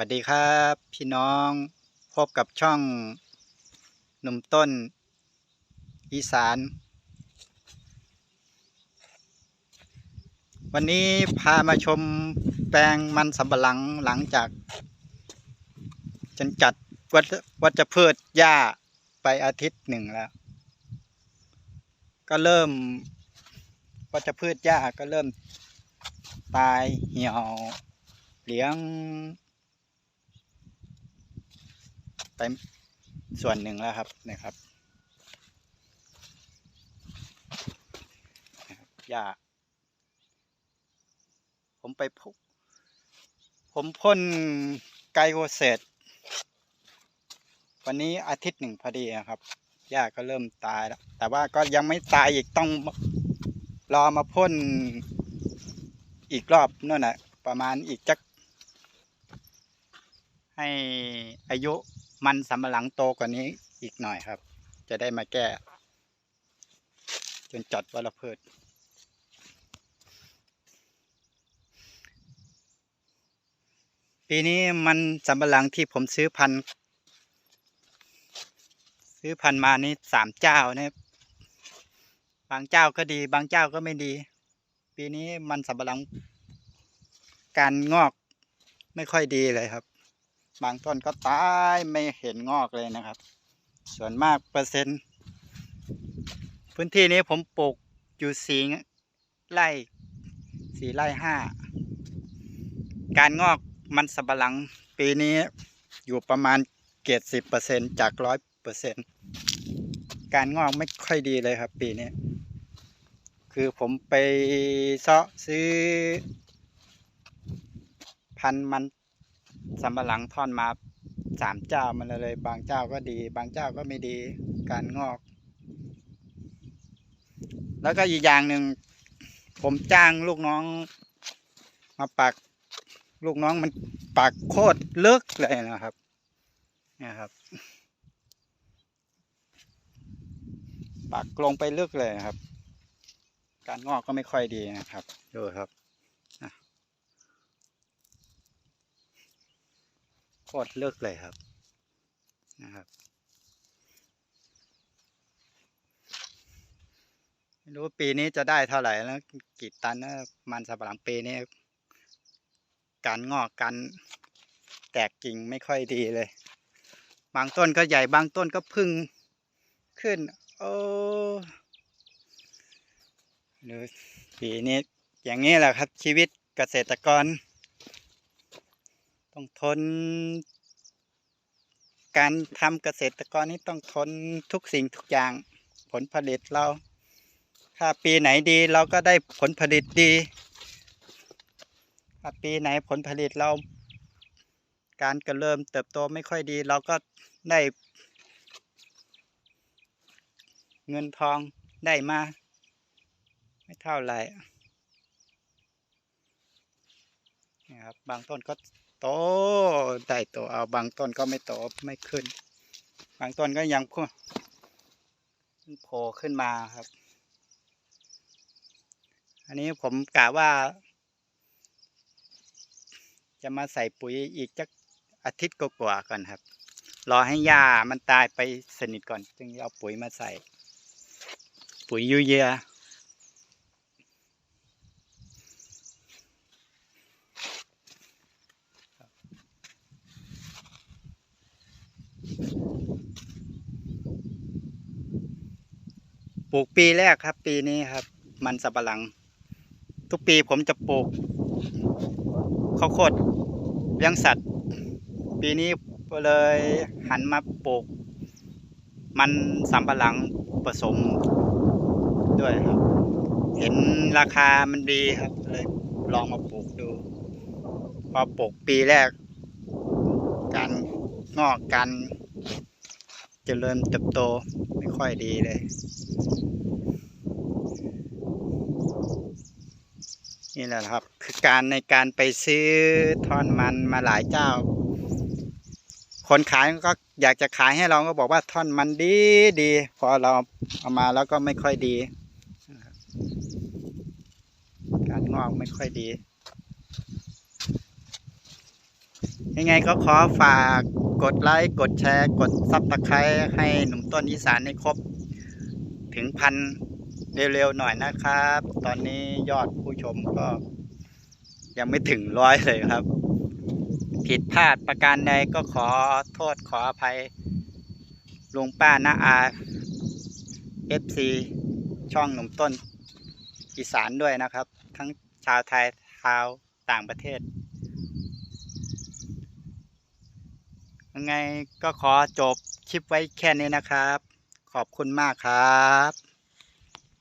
วัสดีครับพี่น้องพบกับช่องหนุ่มต้น อีสาน วันนี้พามาชมแปลงมันสำปะหลังหลังจากฉันจัดวัชวัชพืชหญ้าไปอาทิตย์หนึ่งแล้ว ก็เริ่มวัชพืชหญ้าก็เริ่มตายเหี่ยวเหลี้ยง ไปส่วนหนึ่งแล้วครับนะครับหญ้าผมไปพกผมพ่นไกโกเซตวันนี้อาทิตย์หนึ่งพอดีนะครับหญ้าก็เริ่มตายแล้วแต่ว่าก็ยังไม่ตายอีกต้องรอมาพ่นอีกรอบนั่นนะประมาณอีกจักให้อายุ มันสำปะหลังโตกว่านี้อีกหน่อยครับ จะได้มาแก้ จนจัดวัลพืชปีนี้มันสำปะหลังที่ผมซื้อพันซื้อพันมานี่สามเจ้านะครับบางเจ้าก็ดี บางเจ้าก็ไม่ดี ปีนี้มันสำปะหลังการงอกไม่ค่อยดีเลยครับ บางต้นก็ตายไม่เห็นงอกเลยนะครับ ส่วนมากเปอร์เซ็นต์ พื้นที่นี้ผมปลูกอยู่สีไร่สี่ไร่ห้า การงอกมันสำปะหลังปีนี้อยู่ประมาณเกตสิบเปอร์เซ็นจากร้อยเปอร์เซ็นการงอกไม่ค่อยดีเลยครับ ปีนี้ คือผมไปเซาะซื้อ พันธุ์มัน สำปะหลังทอนมาสามเจ้ามันเลย บางเจ้าก็ดี บางเจ้าก็ไม่ดีการงอก แล้วก็อีกอย่างหนึ่งผมจ้างลูกน้อง มาปัก ลูกน้องมันปักโคตรลึกเลยนะครับเนี่ยครับ ปักลงไปลึกเลยครับ การงอกก็ไม่ค่อยดีนะครับดูครับ โคตรเลิกเลยครับนะครับ ไม่รู้ปีนี้จะได้เท่าไหร่แล้วกี่ตันนะมันสับะหลังปีนี้ การงอกการแตกกิ่งไม่ค่อยดีเลย บางต้นก็ใหญ่บางต้นก็พึ่งขึ้น โอ้หรือปีนี้อย่างนี้แหละครับชีวิตเกษตรกร ต้องทน การทำเกษตรกรนี่ต้องทนทุกสิ่งทุกอย่าง ผลผลิตเรา ถ้าปีไหนดีเราก็ได้ผลผลิตดีถ้าปีไหนผลผลิตเรา การกระเริ่มเติบโตไม่ค่อยดี เราก็ได้ เงินทองได้มา ไม่เท่าไหร่นี่ครับบางต้นก็ โตได้โตเอาบางต้นก็ไม่โตไม่ขึ้น บางต้นก็ยังพุ่งโผล่ขึ้นมาครับ อันนี้ผมกะว่า จะมาใส่ปุ๋ยอีกจักอาทิตย์กว่าก่อนครับ รอให้หญ้ามันตายไปสนิทก่อน จึงเอาปุ๋ยมาใส่ ปุ๋ยยูเยีย ปลูกปีแรกครับ ปีนี้ครับ มันสับปะหลัง ทุกปีผมจะปลูกข้าวโพดเลี้ยงสัตว์ ปีนี้เลยหันมาปลูก มันสำปะหลังผสมด้วยครับ เห็นราคามันดีครับ เลยลองมาปลูกดู พอปลูกปีแรก การงอกการ จริญเติบโตไม่ค่อยดีเลย นี่แหละครับคือการในการไปซื้อท่อนมันมาหลายเจ้า คนขายก็อยากจะขายให้เราก็บอกว่าท่อนมันดีดีพอเราเอามาแล้วก็ไม่ค่อยดี การงอกไม่ค่อยดี ยังไงก็ขอฝาก กดไลค์กดแชร์กดซับสไครต์ให้หนุ่มต้นอีสานในครบ ถึงพันเร็วๆหน่อยนะครับ ตอนนี้ยอดผู้ชมก็ยังไม่ถึงร้อยเลยครับ ผิดพลาดประการใดก็ขอโทษขออภัยลุงป้าน้าอาเอฟซีช่องหนุ่มต้นอีสานด้วยนะครับ ทั้งชาวไทยชาวต่างประเทศ ยังไงก็ขอจบคลิปไว้แค่นี้นะครับ ขอบคุณมากครับ